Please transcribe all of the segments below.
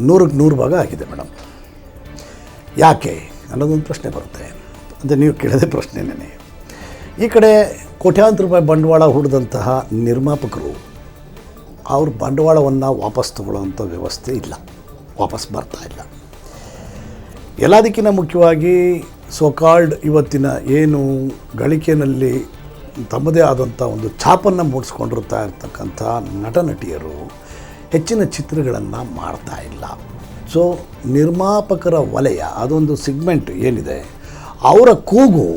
ನೂರಕ್ಕೆ ನೂರು ಭಾಗ ಆಗಿದೆ ಮೇಡಮ್. ಯಾಕೆ? ಅನ್ನೋದೊಂದು ಪ್ರಶ್ನೆ ಬರುತ್ತೆ. ಅಂದರೆ ನೀವು ಕೇಳದೆ ಪ್ರಶ್ನೆನೇ ಈ ಕಡೆ ಕೋಟ್ಯಾಂತರ ರೂಪಾಯಿ ಬಂಡವಾಳ ಹೂಡಿದಂತಹ ನಿರ್ಮಾಪಕರು ಅವ್ರ ಬಂಡವಾಳವನ್ನು ವಾಪಸ್ ತಗೊಳ್ಳೋವಂಥ ವ್ಯವಸ್ಥೆ ಇಲ್ಲ. ವಾಪಸ್ ಬರ್ತಾ ಇಲ್ಲ. ಎಲ್ಲದಕ್ಕಿಂತ ಮುಖ್ಯವಾಗಿ ಸೋಕಾಲ್ಡ್ ಇವತ್ತಿನ ಏನು ಗಳಿಕೆಯಲ್ಲಿ ತಮ್ಮದೇ ಆದಂಥ ಒಂದು ಛಾಪನ್ನು ಮೂಡಿಸ್ಕೊಂಡಿರ್ತಾ ಇರ್ತಕ್ಕಂಥ ನಟ ನಟಿಯರು ಹೆಚ್ಚಿನ ಚಿತ್ರಗಳನ್ನು ಮಾಡ್ತಾ ಇಲ್ಲ. ಸೊ ನಿರ್ಮಾಪಕರ ವಲಯ ಅದೊಂದು ಸಿಗ್ಮೆಂಟ್ ಏನಿದೆ? ಅವರ ಕೂಗು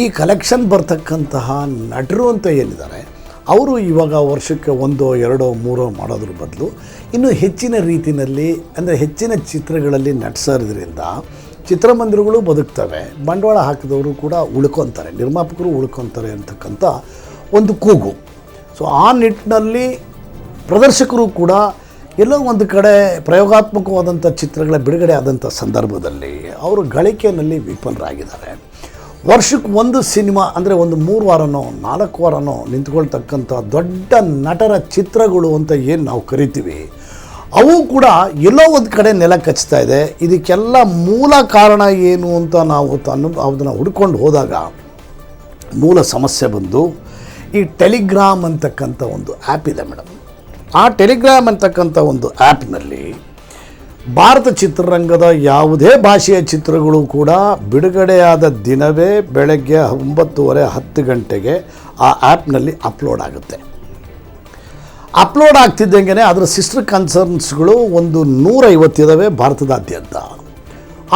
ಈ ಕಲೆಕ್ಷನ್ ಬರ್ತಕ್ಕಂತಹ ನಟರು ಅಂತ ಏನಿದ್ದಾರೆ, ಅವರು ಇವಾಗ ವರ್ಷಕ್ಕೆ ಒಂದೋ, ಎರಡೋ, ಮೂರೋ ಮಾಡೋದ್ರ ಬದಲು ಇನ್ನೂ ಹೆಚ್ಚಿನ ರೀತಿಯಲ್ಲಿ ಅಂದರೆ ಹೆಚ್ಚಿನ ಚಿತ್ರಗಳಲ್ಲಿ ನಟಿಸೋದ್ರಿಂದ ಚಿತ್ರಮಂದಿರಗಳು ಬದುಕ್ತವೆ. ಬಂಡವಾಳ ಹಾಕಿದವರು ಕೂಡ ಉಳ್ಕೊತಾರೆ, ನಿರ್ಮಾಪಕರು ಉಳ್ಕೊತಾರೆ ಅಂತಕ್ಕಂಥ ಒಂದು ಕೂಗು. ಸೊ ಆ ನಿಟ್ಟಿನಲ್ಲಿ ಪ್ರದರ್ಶಕರು ಕೂಡ ಎಲ್ಲೋ ಒಂದು ಕಡೆ ಪ್ರಯೋಗಾತ್ಮಕವಾದಂಥ ಚಿತ್ರಗಳ ಬಿಡುಗಡೆ ಆದಂಥ ಸಂದರ್ಭದಲ್ಲಿ ಅವರು ಗಳಿಕೆಯಲ್ಲಿ ವಿಫಲರಾಗಿದ್ದಾರೆ. ವರ್ಷಕ್ಕೆ ಒಂದು ಸಿನಿಮಾ ಅಂದರೆ ಒಂದು ಮೂರು ವಾರನೋ, ನಾಲ್ಕು ವಾರನೋ ನಿಂತ್ಕೊಳ್ತಕ್ಕಂಥ ದೊಡ್ಡ ನಟರ ಚಿತ್ರಗಳು ಅಂತ ಏನು ನಾವು ಕರಿತೀವಿ, ಅವು ಕೂಡ ಎಲ್ಲೋ ಒಂದು ಕಡೆ ನೆಲ ಕಚ್ತಾ ಇದೆ. ಇದಕ್ಕೆಲ್ಲ ಮೂಲ ಕಾರಣ ಏನು ಅಂತ ನಾವು ತನ್ನ ಅದನ್ನು ಹುಡ್ಕೊಂಡು ಹೋದಾಗ ಮೂಲ ಸಮಸ್ಯೆ ಬಂದು ಈ ಟೆಲಿಗ್ರಾಮ್ ಅಂತಕ್ಕಂಥ ಒಂದು ಆ್ಯಪ್ ಇದೆ ಮೇಡಮ್. ಆ ಟೆಲಿಗ್ರಾಮ್ ಅಂತಕ್ಕಂಥ ಒಂದು ಆ್ಯಪ್ನಲ್ಲಿ ಭಾರತ ಚಿತ್ರರಂಗದ ಯಾವುದೇ ಭಾಷೆಯ ಚಿತ್ರಗಳು ಕೂಡ ಬಿಡುಗಡೆಯಾದ ದಿನವೇ ಬೆಳಗ್ಗೆ ಒಂಬತ್ತುವರೆ ಹತ್ತು ಗಂಟೆಗೆ ಆ ಆ್ಯಪ್ನಲ್ಲಿ ಅಪ್ಲೋಡ್ ಆಗುತ್ತೆ. ಅಪ್ಲೋಡ್ ಆಗ್ತಿದ್ದಂಗೆ ಅದರ ಸಿಸ್ಟರ್ ಕನ್ಸರ್ನ್ಸ್ಗಳು ಒಂದು ನೂರೈವತ್ತಿದ್ದಾವೆ ಭಾರತದಾದ್ಯಂತ.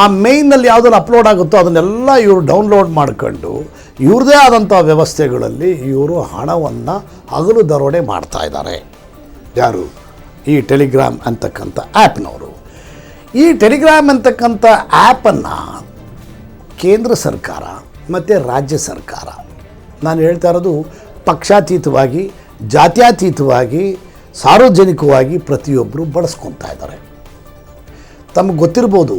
ಆ ಮೇಯ್ನಲ್ಲಿ ಯಾವುದನ್ನು ಅಪ್ಲೋಡ್ ಆಗುತ್ತೋ ಅದನ್ನೆಲ್ಲ ಇವರು ಡೌನ್ಲೋಡ್ ಮಾಡ್ಕೊಂಡು ಇವ್ರದೇ ಆದಂಥ ವ್ಯವಸ್ಥೆಗಳಲ್ಲಿ ಇವರು ಹಣವನ್ನು ಹಗಲು ದರೋಡೆ ಮಾಡ್ತಾ ಇದ್ದಾರೆ. ಯಾರು? ಈ ಟೆಲಿಗ್ರಾಮ್ ಅಂತಕ್ಕಂಥ ಆ್ಯಪ್ನವರು ಈ ಟೆಲಿಗ್ರಾಮ್ ಅಂತಕ್ಕಂಥ ಆ್ಯಪನ್ನು ಕೇಂದ್ರ ಸರ್ಕಾರ ಮತ್ತು ರಾಜ್ಯ ಸರ್ಕಾರ, ನಾನು ಹೇಳ್ತಾ ಇರೋದು ಪಕ್ಷಾತೀತವಾಗಿ, ಜಾತ್ಯತೀತವಾಗಿ, ಸಾರ್ವಜನಿಕವಾಗಿ ಪ್ರತಿಯೊಬ್ಬರು ಬಳಸ್ಕೊತಾ ಇದ್ದಾರೆ. ತಮಗೆ ಗೊತ್ತಿರ್ಬೋದು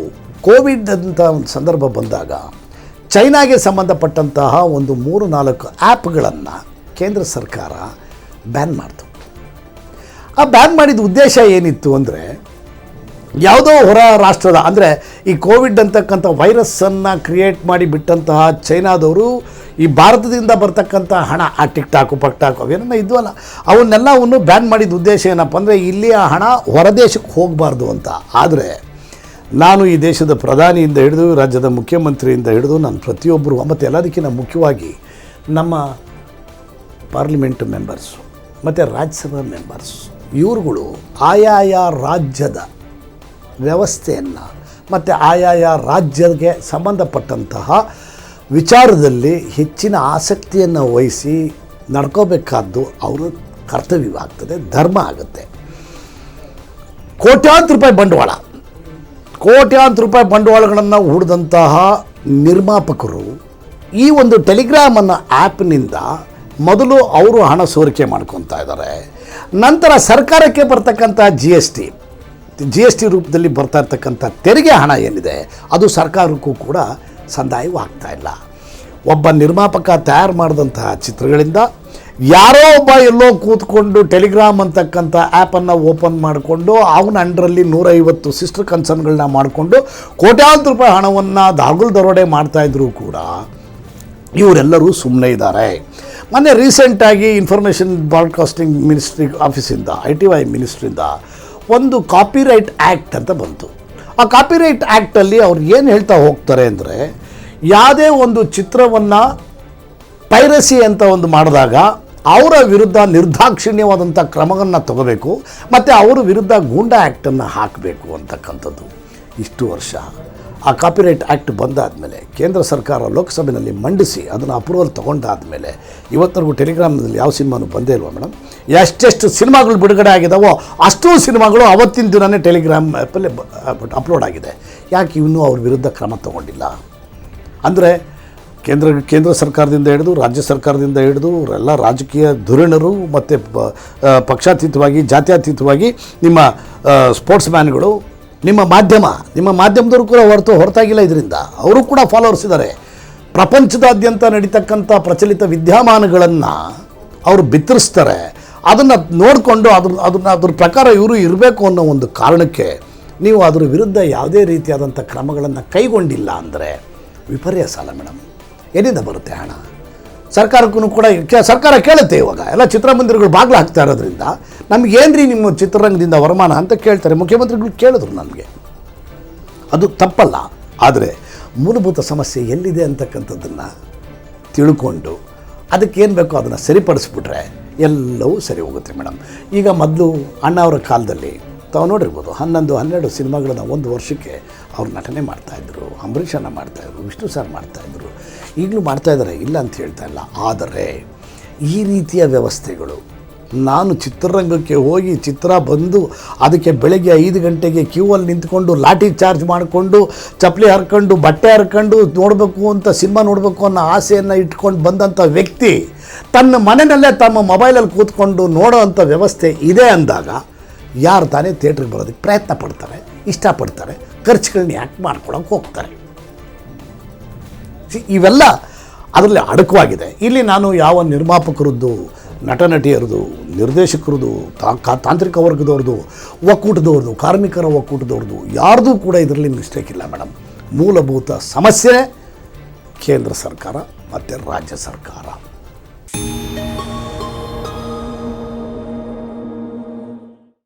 ಕೋವಿಡ್ ಅಂತ ಒಂದು ಸಂದರ್ಭ ಬಂದಾಗ ಚೈನಾಗೆ ಸಂಬಂಧಪಟ್ಟಂತಹ ಒಂದು ಮೂರು ನಾಲ್ಕು ಆ್ಯಪ್ಗಳನ್ನು ಕೇಂದ್ರ ಸರ್ಕಾರ ಬ್ಯಾನ್ ಮಾಡ್ತು. ಆ ಬ್ಯಾನ್ ಮಾಡಿದ ಉದ್ದೇಶ ಏನಿತ್ತು ಅಂದರೆ, ಯಾವುದೋ ಹೊರ ರಾಷ್ಟ್ರದ, ಅಂದರೆ ಈ ಕೋವಿಡ್ ಅಂತಕ್ಕಂಥ ವೈರಸ್ಸನ್ನು ಕ್ರಿಯೇಟ್ ಮಾಡಿ ಬಿಟ್ಟಂತಹ ಚೈನಾದವರು ಈ ಭಾರತದಿಂದ ಬರ್ತಕ್ಕಂಥ ಹಣ, ಆ ಟಿಕ್ ಟಾಕು, ಪಕ್ ಟಾಕು, ಅವೇನನ್ನ ಇದ್ವಲ್ಲ, ಅವನ್ನೆಲ್ಲವನ್ನು ಬ್ಯಾನ್ ಮಾಡಿದ ಉದ್ದೇಶ ಏನಪ್ಪ ಅಂದರೆ ಆ ಹಣ ಹೊರದೇಶಕ್ಕೆ ಹೋಗಬಾರ್ದು ಅಂತ. ಆದರೆ, ನಾನು ಈ ದೇಶದ ಪ್ರಧಾನಿಯಿಂದ ಹಿಡಿದು, ರಾಜ್ಯದ ಮುಖ್ಯಮಂತ್ರಿಯಿಂದ ಹಿಡಿದು, ನಾನು ಪ್ರತಿಯೊಬ್ಬರು, ಮತ್ತು ಎಲ್ಲದಕ್ಕಿಂತ ಮುಖ್ಯವಾಗಿ ನಮ್ಮ ಪಾರ್ಲಿಮೆಂಟ್ ಮೆಂಬರ್ಸು ಮತ್ತು ರಾಜ್ಯಸಭಾ ಮೆಂಬರ್ಸ್ ಇವ್ರುಗಳು ಆಯಾಯ ರಾಜ್ಯದ ವ್ಯವಸ್ಥೆಯನ್ನು ಮತ್ತು ಆಯಾಯ ರಾಜ್ಯಕ್ಕೆ ಸಂಬಂಧಪಟ್ಟಂತಹ ವಿಚಾರದಲ್ಲಿ ಹೆಚ್ಚಿನ ಆಸಕ್ತಿಯನ್ನು ವಹಿಸಿ ನಡ್ಕೋಬೇಕಾದ್ದು ಅವರ ಕರ್ತವ್ಯವಾಗ್ತದೆ, ಧರ್ಮ ಆಗುತ್ತೆ. ಕೋಟ್ಯಾಂತರ ರೂಪಾಯಿ ಬಂಡವಾಳ. ಕೋಟ್ಯಾಂತರ ರೂಪಾಯಿ ಬಂಡವಾಳಗಳನ್ನು ಹೂಡಿದಂತಹ ನಿರ್ಮಾಪಕರು ಈ ಒಂದು ಟೆಲಿಗ್ರಾಮನ್ನು ಆ್ಯಪ್ನಿಂದ ಮೊದಲು ಅವರು ಹಣ ಸೋರಿಕೆ ಮಾಡ್ಕೊತಾ ಇದ್ದಾರೆ. ನಂತರ ಸರ್ಕಾರಕ್ಕೆ ಬರ್ತಕ್ಕಂಥ G S T G S T ರೂಪದಲ್ಲಿ ಬರ್ತಾ ಇರ್ತಕ್ಕಂಥ ತೆರಿಗೆ ಹಣ ಏನಿದೆ, ಅದು ಸರ್ಕಾರಕ್ಕೂ ಕೂಡ ಸಂದಾಯವಾಗ್ತಾ ಇಲ್ಲ. ಒಬ್ಬ ನಿರ್ಮಾಪಕ ತಯಾರು ಮಾಡಿದಂತಹ ಚಿತ್ರಗಳಿಂದ ಯಾರೋ ಒಬ್ಬ ಎಲ್ಲೋ ಕೂತ್ಕೊಂಡು ಟೆಲಿಗ್ರಾಮ್ ಅಂತಕ್ಕಂಥ ಆ್ಯಪನ್ನು ಓಪನ್ ಮಾಡಿಕೊಂಡು ಅವನ ಅಂಡ್ರಲ್ಲಿ ನೂರೈವತ್ತು ಸಿಸ್ಟರ್ ಕನ್ಸರ್ನ್ಗಳನ್ನ ಮಾಡಿಕೊಂಡು ಕೋಟ್ಯಾಂತರ ರೂಪಾಯಿ ಹಣವನ್ನು ದಾಗುಲ್ ದರೋಡೆ ಮಾಡ್ತಾಯಿದ್ರು ಕೂಡ ಇವರೆಲ್ಲರೂ ಸುಮ್ಮನೆ ಇದ್ದಾರೆ. ಮೊನ್ನೆ ರೀಸೆಂಟಾಗಿ ಇನ್ಫಾರ್ಮೇಷನ್ ಬ್ರಾಡ್ಕಾಸ್ಟಿಂಗ್ ಮಿನಿಸ್ಟ್ರಿ ಆಫೀಸಿಂದ ಐ ಟಿ ವೈ ಮಿನಿಸ್ಟ್ರಿಂದ ಒಂದು ಕಾಪಿರೈಟ್ ಆ್ಯಕ್ಟ್ ಅಂತ ಬಂತು. ಆ ಕಾಪಿರೈಟ್ ಆ್ಯಕ್ಟಲ್ಲಿ ಅವ್ರು ಏನು ಹೇಳ್ತಾ ಹೋಗ್ತಾರೆ ಅಂದರೆ, ಯಾವುದೇ ಒಂದು ಚಿತ್ರವನ್ನು ಪೈರಸಿ ಅಂತ ಒಂದು ಮಾಡಿದಾಗ ಅವರ ವಿರುದ್ಧ ನಿರ್ದಾಕ್ಷಿಣ್ಯವಾದಂಥ ಕ್ರಮವನ್ನು ತಗೋಬೇಕು, ಮತ್ತು ಅವರ ವಿರುದ್ಧ ಗೂಂಡಾ ಆ್ಯಕ್ಟನ್ನು ಹಾಕಬೇಕು ಅಂತಕ್ಕಂಥದ್ದು. ಇಷ್ಟು ವರ್ಷ. ಆ ಕಾಪಿರೈಟ್ ಆ್ಯಕ್ಟ್ ಬಂದಾದಮೇಲೆ ಕೇಂದ್ರ ಸರ್ಕಾರ ಲೋಕಸಭೆಯಲ್ಲಿ ಮಂಡಿಸಿ ಅದನ್ನು ಅಪ್ರೂವಲ್ ತೊಗೊಂಡಾದಮೇಲೆ ಇವತ್ತರೆಗೂ ಟೆಲಿಗ್ರಾಮ್ನಲ್ಲಿ ಯಾವ ಸಿನಿಮಾನು ಬಂದೇ ಇಲ್ವಾ ಮೇಡಮ್? ಎಷ್ಟೆಷ್ಟು ಸಿನಿಮಾಗಳು ಬಿಡುಗಡೆ ಆಗಿದಾವೋ ಅಷ್ಟೂ ಸಿನಿಮಾಗಳು ಅವತ್ತಿನ ದಿನವೇ ಟೆಲಿಗ್ರಾಮ್ ಆ್ಯಪಲ್ಲಿ ಅಪ್ಲೋಡ್ ಆಗಿದೆ. ಯಾಕೆ ಇನ್ನೂ ಅವ್ರ ವಿರುದ್ಧ ಕ್ರಮ ತಗೊಂಡಿಲ್ಲ? ಅಂದರೆ ಕೇಂದ್ರ ಕೇಂದ್ರ ಸರ್ಕಾರದಿಂದ ಹಿಡಿದು, ರಾಜ್ಯ ಸರ್ಕಾರದಿಂದ ಹಿಡಿದು ಎಲ್ಲ ರಾಜಕೀಯ ಧುರೀಣರು ಮತ್ತು ಪಕ್ಷಾತೀತವಾಗಿ, ಜಾತ್ಯಾತೀತವಾಗಿ ನಿಮ್ಮ ಸ್ಪೋರ್ಟ್ಸ್ ಮ್ಯಾನ್ಗಳು ನಿಮ್ಮ ಮಾಧ್ಯಮ, ನಿಮ್ಮ ಮಾಧ್ಯಮದವರು ಕೂಡ ಹೊರತು ಹೊರತಾಗಿಲ್ಲ ಇದರಿಂದ. ಅವರು ಕೂಡ ಫಾಲೋವರ್ಸ್ ಇದ್ದಾರೆ. ಪ್ರಪಂಚದಾದ್ಯಂತ ನಡೀತಕ್ಕಂಥ ಪ್ರಚಲಿತ ವಿದ್ಯಮಾನಗಳನ್ನು ಅವರು ಬಿತ್ತರಿಸ್ತಾರೆ. ಅದನ್ನು ನೋಡಿಕೊಂಡು ಅದ್ರ, ಅದನ್ನು, ಅದ್ರ ಪ್ರಕಾರ ಇವರು ಇರಬೇಕು ಅನ್ನೋ ಒಂದು ಕಾರಣಕ್ಕೆ ನೀವು ಅದರ ವಿರುದ್ಧ ಯಾವುದೇ ರೀತಿಯಾದಂಥ ಕ್ರಮಗಳನ್ನು ಕೈಗೊಂಡಿಲ್ಲ ಅಂದರೆ ವಿಪರ್ಯಾಸ ಅಲ್ಲ ಮೇಡಮ್ ಏನಿಂದ ಬರುತ್ತೆ ಹಣ? ಸರ್ಕಾರಕ್ಕೂ ಕೂಡ ಸರ್ಕಾರ ಕೇಳುತ್ತೆ ಇವಾಗ. ಎಲ್ಲ ಚಿತ್ರಮಂದಿರಗಳು ಬಾಗಿಲು ಹಾಕ್ತಾ ಇರೋದ್ರಿಂದ ನಮಗೇನ್ರಿ ನಿಮ್ಮ ಚಿತ್ರರಂಗದಿಂದ ವರಮಾನ ಅಂತ ಕೇಳ್ತಾರೆ? ಮುಖ್ಯಮಂತ್ರಿಗಳು ಕೇಳಿದ್ರು ನನಗೆ ಅದು ತಪ್ಪಲ್ಲ. ಆದರೆ ಮೂಲಭೂತ ಸಮಸ್ಯೆ ಎಲ್ಲಿದೆ ಅಂತಕ್ಕಂಥದ್ದನ್ನು ತಿಳ್ಕೊಂಡು ಅದಕ್ಕೇನು ಬೇಕೋ ಅದನ್ನು ಸರಿಪಡಿಸ್ಬಿಟ್ರೆ ಎಲ್ಲವೂ ಸರಿ ಹೋಗುತ್ತೆ ಮೇಡಮ್ ಈಗ ಮೊದಲು ಅಣ್ಣ ಅವರ ಕಾಲದಲ್ಲಿ ತಾವು ನೋಡಿರ್ಬೋದು, ಹನ್ನೊಂದು, ಹನ್ನೆರಡು ಸಿನಿಮಾಗಳನ್ನ ಒಂದು ವರ್ಷಕ್ಕೆ ಅವ್ರು ನಟನೆ ಮಾಡ್ತಾಯಿದ್ರು ಅಂಬರೀಷನ ಮಾಡ್ತಾಯಿದ್ರು ವಿಷ್ಣು ಸರ್ ಮಾಡ್ತಾಯಿದ್ರು ಈಗಲೂ ಮಾಡ್ತಾಯಿದ್ದಾರೆ ಇಲ್ಲ ಅಂತ ಹೇಳ್ತಾ ಇಲ್ಲ. ಆದರೆ ಈ ರೀತಿಯ ವ್ಯವಸ್ಥೆಗಳು ನಾನು ಚಿತ್ರರಂಗಕ್ಕೆ ಹೋಗಿ ಚಿತ್ರ ಬಂದು ಅದಕ್ಕೆ ಬೆಳಗ್ಗೆ ಐದು ಗಂಟೆಗೆ ಕ್ಯೂ ಅಲ್ಲಿ ನಿಂತ್ಕೊಂಡು ಲಾಠಿ ಚಾರ್ಜ್ ಮಾಡಿಕೊಂಡು, ಚಪ್ಪಲಿ ಹರ್ಕೊಂಡು, ಬಟ್ಟೆ ಹರ್ಕೊಂಡು ನೋಡಬೇಕು ಅಂತ ಸಿನಿಮಾ ನೋಡಬೇಕು ಅನ್ನೋ ಆಸೆಯನ್ನು ಇಟ್ಕೊಂಡು ಬಂದಂಥ ವ್ಯಕ್ತಿ ತನ್ನ ಮನೆಯಲ್ಲೇ ತಮ್ಮ ಮೊಬೈಲಲ್ಲಿ ಕೂತ್ಕೊಂಡು ನೋಡೋ ಅಂಥ ವ್ಯವಸ್ಥೆ ಇದೆ ಅಂದಾಗ ಯಾರು ತಾನೇ ಥಿಯೇಟ್ರಿಗೆ ಬರೋದಕ್ಕೆ ಪ್ರಯತ್ನ ಪಡ್ತಾರೆ, ಇಷ್ಟಪಡ್ತಾರೆ ಖರ್ಚುಗಳನ್ನ ಯಾಕೆ ಮಾಡ್ಕೊಳಕ್ಕೆ ಹೋಗ್ತಾರೆ. ಇವೆಲ್ಲ ಅದರಲ್ಲಿ ಅಡಕವಾಗಿದೆ. ಇಲ್ಲಿ ನಾನು ಯಾವ ನಿರ್ಮಾಪಕರದ್ದು ನಟ ನಟಿಯರದು ನಿರ್ದೇಶಕರದು, ತಾ ತಾಂತ್ರಿಕ ವರ್ಗದವ್ರದ್ದು ಒಕ್ಕೂಟದವ್ರದ್ದು ಕಾರ್ಮಿಕರ ಒಕ್ಕೂಟದವ್ರದ್ದು ಯಾರ್ದೂ ಕೂಡ ಇದರಲ್ಲಿ ಮಿಸ್ಟೇಕ್ ಇಲ್ಲ ಮೇಡಮ್ ಮೂಲಭೂತ ಸಮಸ್ಯೆ ಕೇಂದ್ರ ಸರ್ಕಾರ ಮತ್ತು ರಾಜ್ಯ ಸರ್ಕಾರ.